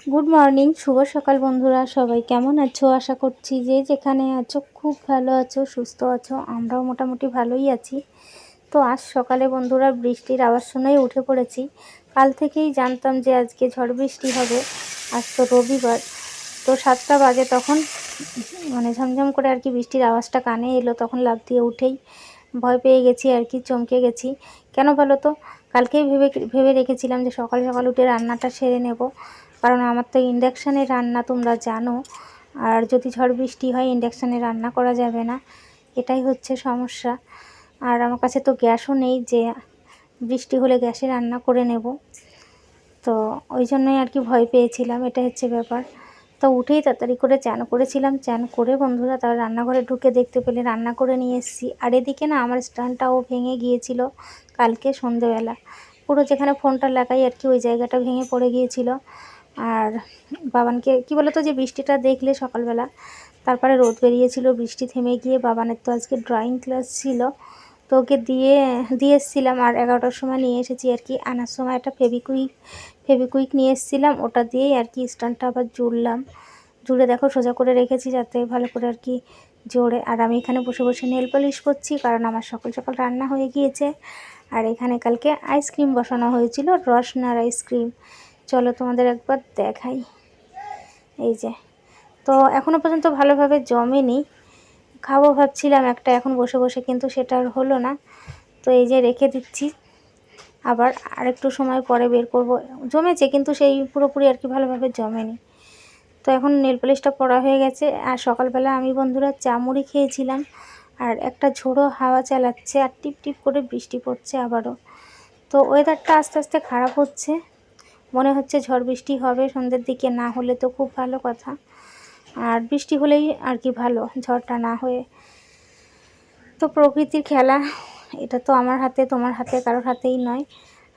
Good morning শুভ সকাল বন্ধুরা, সবাই কেমন আছো? আশা করছি যে যেখানে আছো, খুব ভালো আছো, সুস্থ আছো, আমরাও মোটামুটি ভালোই আছি। তো আজ সকালে বন্ধুরা বৃষ্টির আওয়াজ শুনেই উঠে পড়েছি। কাল থেকেই জানতাম যে আজকে ঝড় বৃষ্টি হবে, আজ তো রবিবার। তো সাতটা বাজে তখন মানে ঝমঝম করে আর কি বৃষ্টির আওয়াজটা কানে এলো, তখন লাভ দিয়ে উঠেই ভয় পেয়ে গেছি আর কি, চমকে গেছি। কেন বলো তো? কালকেই ভেবে ভেবে রেখেছিলাম যে সকাল সকাল উঠে রান্নাটা সেরে নেব। কারণ আমার তো ইন্ডাকশানে রান্না তোমরা জানো। আর যদি ঝড় বৃষ্টি হয়, ইন্ডাকশানে রান্না করা যাবে না। এটাই হচ্ছে সমস্যা। আর আমার কাছে তো গ্যাসও নেই যে বৃষ্টি হলে গ্যাসে রান্না করে নেব। তো ওই জন্যই আর কি ভয় পেয়েছিলাম। এটা হচ্ছে ব্যাপার। তো উঠেই তাড়াতাড়ি করে চান করেছিলাম, চান করে বন্ধুরা তার রান্নাঘরে ঢুকে দেখতে পেলে রান্না করে নিয়ে এসেছি। আর এদিকে না আমার স্ট্যান্ডটাও ভেঙে গিয়েছিল কালকে সন্ধেবেলা। পুরো যেখানে ফোনটা লাগাই আর কি ওই জায়গাটা ভেঙে পড়ে গিয়েছিল। আর বাবানকে, কি বলতো যে বৃষ্টিটা দেখলে সকালবেলা, তারপরে রোদ বেরিয়েছিল, বৃষ্টি থেমে গিয়ে বাবানের তো আজকে ড্রয়িং ক্লাস ছিল। তো ওকে দিয়ে দিয়ে এসেছিলাম আর এগারোটার সময় নিয়ে এসেছি আর কি। আনার সময় একটা ফেবিকুইক ফেবিকুইক নিয়ে এসেছিলাম, ওটা দিয়েই আর কি স্ট্যান্ডটা আবার জুড়লাম। জুড়ে দেখো সোজা করে রেখেছি যাতে ভালো করে আর কি জোরে আর আমি এখানে বসে বসে নেল পলিশ করছি, কারণ আমার সকাল সকাল রান্না হয়ে গিয়েছে। আর এখানে কালকে আইসক্রিম বসানো হয়েছিল, রসনার আইসক্রিম চলো তোমাদের একবার দেখাই। এই যে। তো এখনও পর্যন্ত ভালোভাবে জমেনি। খাব ভাবছিলাম একটা, এখন বসে বসে কিন্তু সেটা আর হলো না। তো এই যে রেখে দিচ্ছি। আবার আরেকটু সময় পরে বের করব। জমেছে, কিন্তু সেই পুরোপুরি আর কি ভালোভাবে জমেনি। তো এখন নেল পড়া হয়ে গেছে। আর সকালবেলা আমি বন্ধুরা চা মুড়ি খেয়েছিলাম, আর একটা ঝোড়ো হাওয়া চালাচ্ছে, আর টিপ টিপ করে বৃষ্টি পড়ছে আবারও। তো ওয়েদারটা আস্তে আস্তে খারাপ হচ্ছে। মনে হচ্ছে ঝড় বৃষ্টি হবে, সন্ধ্যের দিকে না হলে তো খুব ভালো কথা। আর বৃষ্টি হলেই আর কি ভালো, ঝড়টা না হয়ে। তো প্রকৃতির খেলা এটা তো আমার হাতে, তোমার হাতে, কারোর হাতেই নয়।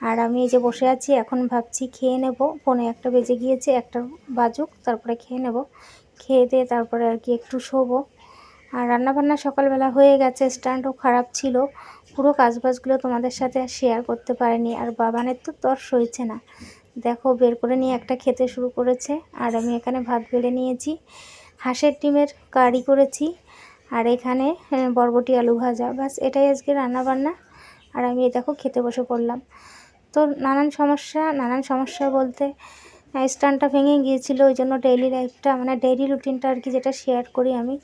আর আমি এই যে বসে আছি, এখন ভাবছি খেয়ে নেব। ফোনে একটা বেজে গিয়েছে, একটা বাজুক, তারপরে খেয়ে নেব। খেয়ে দিয়ে তারপরে আর কি একটু শোবো। আর রান্নাবান্না সকালবেলা হয়ে গেছে, স্ট্যান্ডও খারাপ ছিল। পুরো কাজবাজগুলো তোমাদের সাথে শেয়ার করতে পারিনি। আর বাবানের তো তর সইছে না। দেখো, বের করে নিয়ে একটা খেতে শুরু করেছে। আর আমি এখানে ভাত বেড়ে নিয়েছি। হাঁসের ডিমের কারি করেছি। আর এখানে বরবটি আলু ভাজা। বাস এটাই আজকে রান্না বান্না আর আমি দেখো খেতে বসে পড়লাম। তো নানান সমস্যা নানান সমস্যা বলতে স্ট্যান্ডটা ভেঙে গিয়েছিল। ওই জন্য ডেইলি লাইফটা মানে ডেইলি রুটিনটা আর কি যেটা শেয়ার করি আমি,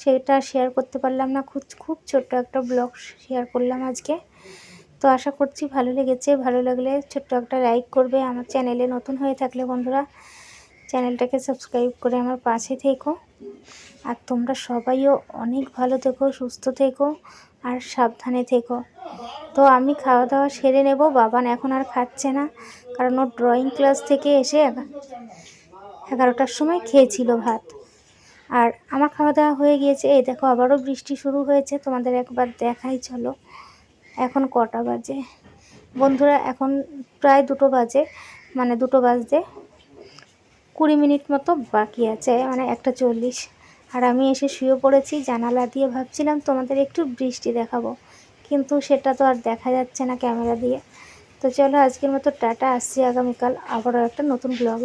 সেটা শেয়ার করতে পারলাম না। খুব খুব ছোট্ট একটা ব্লগ শেয়ার করলাম আজকে। তো আশা করছি ভালো লেগেছে। ভালো লাগলে ছোট্ট একটা লাইক করবে। আমার চ্যানেলে নতুন হয়ে থাকলে বন্ধুরা চ্যানেলটাকে সাবস্ক্রাইব করে আমার পাশে থেকো। আর তোমরা সবাইও অনেক ভালো থেকো, সুস্থ থেকো আর সাবধানে থেকো। তো আমি খাওয়া দাওয়া সেরে নেব, বাবান এখন আর খাচ্ছে না, কারণ ওর ড্রয়িং ক্লাস থেকে এসে এগারোটার সময় খেয়েছিল ভাত। আর আমার খাওয়া দাওয়া হয়ে গিয়েছে, এই দেখো আবারও বৃষ্টি শুরু হয়েছে, তোমাদের একবার দেখাই, চলো। এখন কটা বাজে? বন্ধুরা, এখন প্রায় দুটো বাজে মানে দুটো বাজতে কুড়ি মিনিট মতো বাকি আছে মানে একটা চল্লিশ। আর আমি এসে শুয়ে পড়েছি, জানালা দিয়ে ভাবছিলাম তোমাদের একটু বৃষ্টি দেখাবো, কিন্তু সেটা তো আর দেখা যাচ্ছে না ক্যামেরা দিয়ে। তো চলো আজকের মতো টাটা, আসছি আগামীকাল আবারও একটা নতুন ব্লগ